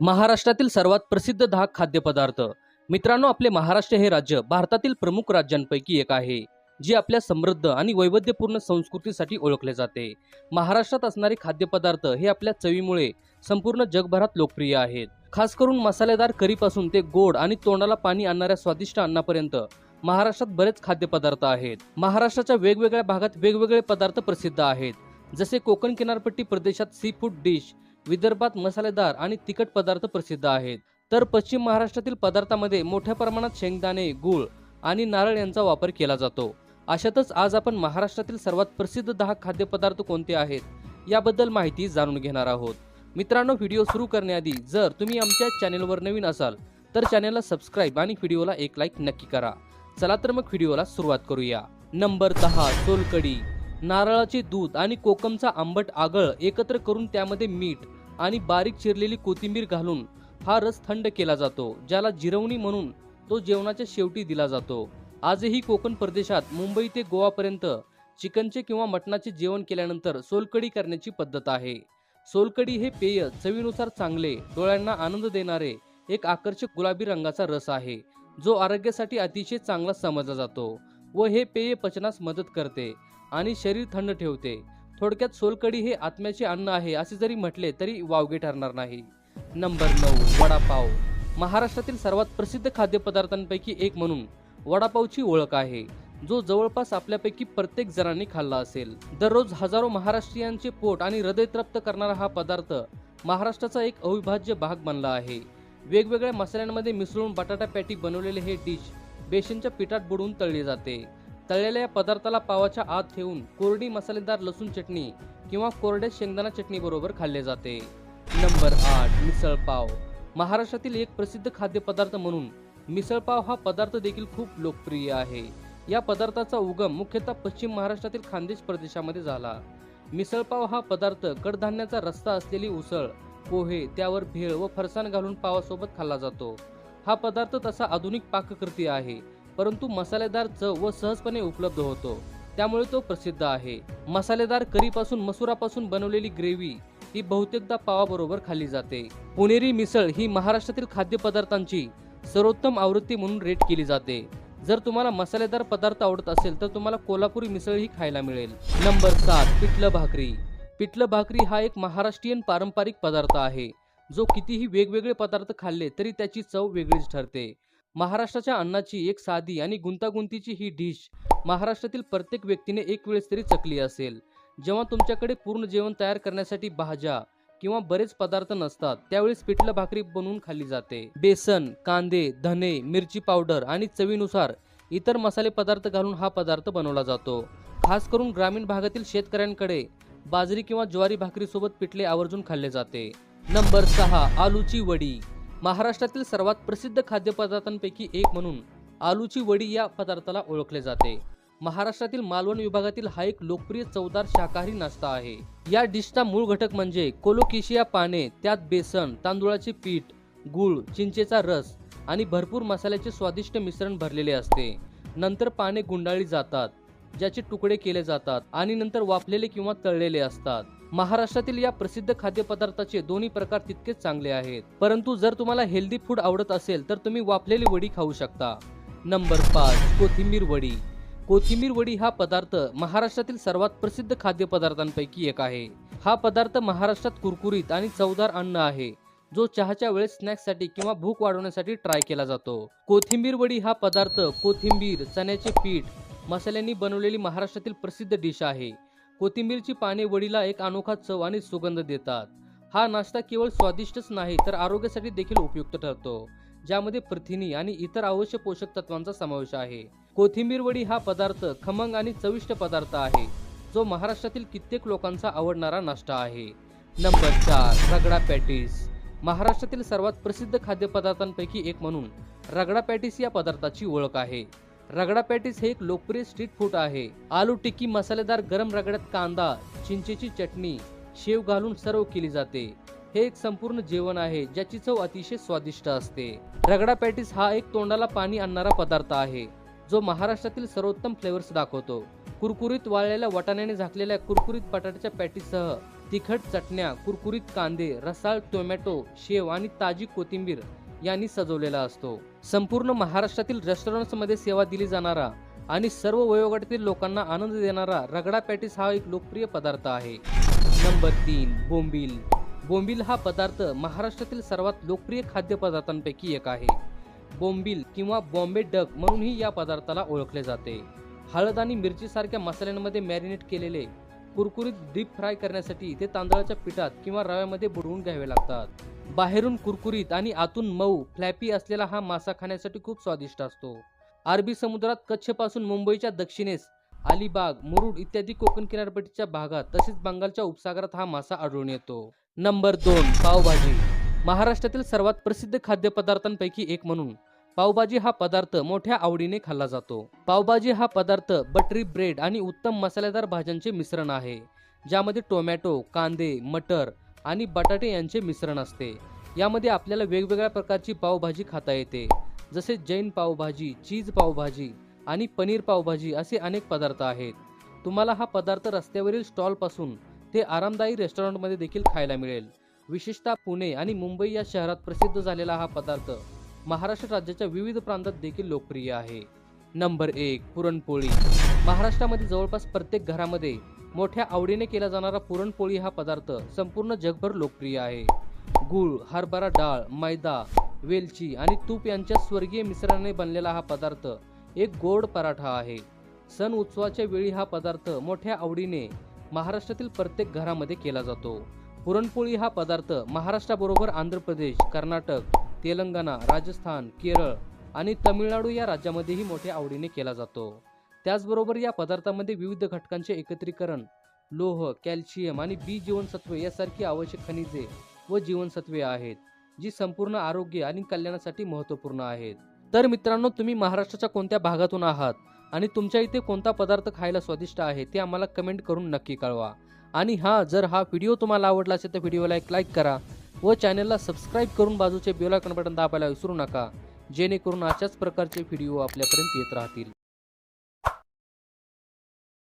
महाराष्ट्रातील सर्वात प्रसिद्ध दहा खाद्यपदार्थ. मित्रांनो आपले महाराष्ट्र हे राज्य भारतातील प्रमुख राज्यांपैकी एक आहे जे आपल्या समृद्ध आणि वैविध्यपूर्ण संस्कृतीसाठी ओळखले जाते. महाराष्ट्रात असणारे खाद्यपदार्थ हे आपल्या चवीमुळे संपूर्ण जगभरात लोकप्रिय आहेत. खास करून मसालेदार करीपासून ते गोड आणि तोंडाला पाणी आणणाऱ्या स्वादिष्ट अन्नापर्यंत महाराष्ट्रात बरेच खाद्यपदार्थ आहेत. महाराष्ट्राच्या वेगवेगळ्या भागात वेगवेगळे पदार्थ प्रसिद्ध आहेत. जसे कोकण किनारपट्टी प्रदेशात सी फूड डिश विदर्भात मसालेदार आणि तिखट पदार्थ प्रसिद्ध आहेत. तर पश्चिम महाराष्ट्रातील पदार्थामध्ये मोठ्या प्रमाणात शेंगदाणे गूळ आणि नारळ यांचा वापर केला जातो. अशातच आज आपण महाराष्ट्रातील सर्वात प्रसिद्ध दहा खाद्यपदार्थ कोणते आहेत याबद्दल माहिती जाणून घेणार आहोत. मित्रांनो व्हिडिओ सुरू करण्याआधी जर तुम्ही आमच्या चॅनेलवर नवीन असाल तर चॅनेलला सबस्क्राईब आणि व्हिडिओला एक लाईक नक्की करा. चला तर मग व्हिडिओला सुरुवात करूया. नंबर दहा सोलकडी नारळाचे दूध आणि कोकमचा आंबट आगळ एकत्र करून त्यामध्ये मीठ आणि बारीक चिरलेली कोथिंबीर घालून हा रस थंड केला जातो ज्याला जिरवणी म्हणून तो जेवणाच्या शेवटी दिला जातो. आजही कोकण प्रदेशात मुंबई ते गोवापर्यंत चिकनचे किंवा मटणाचे जेवण केल्यानंतर सोलकडी करण्याची पद्धत आहे. सोलकडी हे पेय चवीनुसार चांगले डोळ्यांना आनंद देणारे एक आकर्षक गुलाबी रंगाचा रस आहे. जो आरोग्यासाठी अतिशय चांगला समजला जातो व हे पेय पचनास मदत करते आणि शरीर थंड ठेवते. थोडक्यात सोलकडी हे आत्म्याचे अन्न आहे असे जरी म्हटले तरी वावगे ठरणार नाही. नंबर नऊ वडापाव. महाराष्ट्रातील सर्वात प्रसिद्ध खाद्यपदार्थांपैकी एक म्हणून वडापावची ओळख आहे जो जवळपास आपल्यापैकी प्रत्येक जणांनी खाल्ला असेल. दररोज हजारो महाराष्ट्रीयांचे पोट आणि हृदय तृप्त करणारा हा पदार्थ महाराष्ट्राचा एक अविभाज्य भाग बनला आहे. वेगवेगळ्या मसाल्यांमध्ये मिसळून बटाटा पॅटी बनवलेले हे डिश बेसनच्या पिठात बुडवून तळले जाते. तळलेल्या या पदार्थाला पावाच्या आत ठेवून कोरडी मसालेदार लसूण चटणी किंवा कोरड्या शेंगदाणा चटणी बरोबर खाल्ले जाते. नंबर आठ मिसळपाव. महाराष्ट्रातील एक प्रसिद्ध खाद्यपदार्थ म्हणून मिसळपाव हा पदार्थ देखील खूप लोकप्रिय आहे. या पदार्थाचा उगम मुख्यतः पश्चिम महाराष्ट्रातील खानदेश प्रदेशामध्ये झाला. मिसळपाव हा पदार्थ कडधान्याचा रस्ता असलेली उसळ पोहे त्यावर भेळ व फरसाण घालून पावासोबत खाल्ला जातो. हा पदार्थ तसा आधुनिक पाककृती आहे परंतु मसालेदार चव व सहजपणे उपलब्ध होतो. त्यामुळे तो प्रसिद्ध आहे. मसालेदार करीपासून मसुरापासून बनवलेली ग्रेव्ही ही बहुतेकदा पावाबरोबर खाल्ली जाते. पुणेरी मिसळ ही महाराष्ट्रातील खाद्यपदार्थांची सर्वोत्तम आवृत्ती म्हणून रेट केली जाते. जर तुम्हाला मसालेदार पदार्थ आवडत असेल तर तुम्हाला कोल्हापुरी मिसळ ही खायला मिळेल. नंबर सात पिठलं भाकरी. पिठलं भाकरी हा एक महाराष्ट्रीयन पारंपरिक पदार्थ आहे. जो कितीही वेगवेगळे पदार्थ खाल्ले तरी त्याची चव वेगळीच ठरते. महाराष्ट्राच्या अन्नाची एक साधी आणि गुंतागुंतीची ही डिश महाराष्ट्रातील प्रत्येक व्यक्तीने एक वेळेस तरी चकली असेल. जेव्हा तुमच्याकडे पूर्ण जेवण तयार करण्यासाठी भाज्या किंवा बरेच पदार्थ नसतात त्यावेळेस पिठलं भाकरी बनवून खाल्ली जाते. बेसन कांदे धने मिरची पावडर आणि चवीनुसार इतर मसाले पदार्थ घालून हा पदार्थ बनवला जातो. खास करून ग्रामीण भागातील शेतकऱ्यांकडे बाजरी किंवा ज्वारी भाकरीसोबत पिठले आवर्जून खाल्ले जाते. नंबर सहा आलूची वडी. महाराष्ट्रातील सर्वात प्रसिद्ध खाद्यपदार्थांपैकी एक म्हणून आलूची वडी या पदार्थाला ओळखले जाते. महाराष्ट्रातील मालवण विभागातील हा एक लोकप्रिय चवदार शाकाहारी नाश्ता आहे. या डिशचा मूळ घटक म्हणजे कोलोकेशिया पाने त्यात बेसन तांदूळाचे पीठ गुळ चिंचेचा रस आणि भरपूर मसाल्याचे स्वादिष्ट मिश्रण भरलेले असते. नंतर पाने गुंडाळली जातात. ज्याचे तुकडे केले जातात आणि नंतर वाफलेले किंवा तळलेले असतात. महाराष्ट्रातील या प्रसिद्ध खाद्यपदार्थाचे दोन्ही प्रकार तितकेच चांगले आहेत. परंतु जर तुम्हाला हेल्दी फूड आवडत असेल तर तुम्ही वाफलेली वडी खाऊ शकता. नंबर पाच कोथिंबीर वडी. कोथिंबीर वडी हा पदार्थ महाराष्ट्रातील सर्वात प्रसिद्ध खाद्यपदार्थांपैकी एक आहे. हा पदार्थ महाराष्ट्रात कुरकुरीत आणि चवदार अन्न आहे जो चहाच्या वेळेस स्नॅक्ससाठी किंवा भूक वाढवण्यासाठी ट्राय केला जातो. कोथिंबीर वडी हा पदार्थ कोथिंबीर चण्याचे पीठ मसाल्यांनी बनवलेली महाराष्ट्रातील प्रसिद्ध डिश आहे. कोथिंबीरची पाने वडीला एक अनोखा चव आणि सुगंध देतात. हा नाश्ता केवळ स्वादिष्टच नाही तर आरोग्यासाठी देखील उपयुक्त ठरतो. ज्यामध्ये प्रथिनी आणि इतर आवश्यक पोषक तत्वांचा समावेश आहे. कोथिंबीर वडी हा पदार्थ खमंग आणि चविष्ट पदार्थ आहे जो महाराष्ट्रातील कित्येक लोकांचा आवडणारा नाश्ता आहे. नंबर चार रगडा पॅटीस. महाराष्ट्रातील सर्वात प्रसिद्ध खाद्यपदार्थांपैकी एक म्हणून रगडा पॅटीस या पदार्थाची ओळख आहे. रगडा पॅटीस हे एक लोकप्रिय स्ट्रीट फूड आहे. आलू टिक्की मसालेदार गरम रगड्यात कांदा चिंचेची चटणी शेव घालून सर्व केली जाते. हे एक संपूर्ण जेवण आहे ज्याची चव अतिशय स्वादिष्ट असते. रगडा पॅटीस हा एक तोंडाला पाणी आणणारा पदार्थ आहे जो महाराष्ट्रातील सर्वोत्तम फ्लेवर्स दाखवतो. कुरकुरीत वाळलेल्या वाटाण्याने झाकलेल्या कुरकुरीत बटाट्याच्या पॅटीसह तिखट चटण्या कुरकुरीत कांदे रसाळ टोमॅटो शेव आणि ताजी कोथिंबीर यांनी सजवलेला असतो. संपूर्ण महाराष्ट्रातील रेस्टॉरंट्समध्ये सेवा दिली जाणारा आणि सर्व वयोगटातील लोकांना आनंद देणारा रगडा पॅटीस हा एक लोकप्रिय पदार्थ आहे. नंबर तीन बोंबील. बोंबील हा पदार्थ महाराष्ट्रातील सर्वात लोकप्रिय खाद्यपदार्थांपैकी एक आहे. बोंबील किंवा बॉम्बे डक म्हणूनही या पदार्थाला ओळखले जाते. हळद आणि मिरचीसारख्या मसाल्यांमध्ये मॅरिनेट केलेले कुरकुरीत डीप फ्राय करण्यासाठी ते तांदळाच्या पिठात किंवा रव्यामध्ये बुडवून घ्यावे लागतात. बाहेरून कुरकुरीत आणि आतून मऊ फ्लॅपी असलेला हा मासा खाण्यासाठी खूप स्वादिष्ट असतो. अरबी समुद्रात कच्छपासून मुंबईच्या दक्षिणेस अलिबाग मुरुड इत्यादी कोकण किनारपट्टीच्या भागात तसेच बंगालच्या उपसागरात हा मासा आढळून येतो. नंबर दोन पावभाजी. महाराष्ट्रातील सर्वात प्रसिद्ध खाद्यपदार्थांपैकी एक म्हणून पावभाजी हा पदार्थ मोठ्या आवडीने खाल्ला जातो. पावभाजी हा पदार्थ बटरी ब्रेड आणि उत्तम मसालेदार भाज्यांचे मिश्रण आहे ज्यामध्ये टोमॅटो कांदे मटर आणि बटाटे यांचे मिश्रण असते. यामध्ये आपल्याला वेगवेगळ्या प्रकारची पावभाजी खाता येते जसे जैन पावभाजी चीज पावभाजी आणि पनीर पावभाजी असे अनेक पदार्थ आहेत. तुम्हाला हा पदार्थ रस्त्यावरील स्टॉलपासून ते आरामदायी रेस्टॉरंटमध्ये देखील खायला मिळेल. विशेषतः पुणे आणि मुंबई या शहरात प्रसिद्ध झालेला हा पदार्थ महाराष्ट्र राज्याच्या विविध प्रांतात देखील लोकप्रिय आहे. नंबर एक पुरणपोळी. महाराष्ट्रामध्ये जवळपास प्रत्येक घरामध्ये मोठ्या आवडीने केला जाणारा पुरणपोळी हा पदार्थ संपूर्ण जगभर लोकप्रिय आहे. गूळ हरभरा डाळ मैदा वेलची आणि तूप यांच्या स्वर्गीय मिश्रणाने बनलेला हा पदार्थ एक गोड पराठा आहे. सण उत्सवाच्या वेळी हा पदार्थ मोठ्या आवडीने महाराष्ट्रातील प्रत्येक घरामध्ये केला जातो. पुरणपोळी हा पदार्थ महाराष्ट्राबरोबर आंध्र प्रदेश कर्नाटक तेलंगणा राजस्थान केरळ आणि तमिळनाडू या राज्यामध्येही मोठ्या आवडीने केला जातो. त्याचबरोबर या पदार्थामध्ये विविध घटकांचे एकत्रीकरण लोह कॅल्शियम आणि बी जीवनसत्वे यासारखी आवश्यक खनिजे व जीवनसत्वे आहेत जी संपूर्ण आरोग्य आणि कल्याणासाठी महत्त्वपूर्ण आहेत. तर मित्रांनो तुम्ही महाराष्ट्राच्या कोणत्या भागातून आहात आणि तुमच्या इथे कोणता पदार्थ खायला स्वादिष्ट आहे ते आम्हाला कमेंट करून नक्की कळवा. आणि हां जर हा व्हिडिओ तुम्हाला आवडला असेल तर व्हिडिओला एक लाईक करा व चॅनलला सबस्क्राईब करून बाजूचे बेल बटन दाबायला विसरू नका जेणेकरून अशाच प्रकारचे व्हिडिओ आपल्यापर्यंत येत राहतील.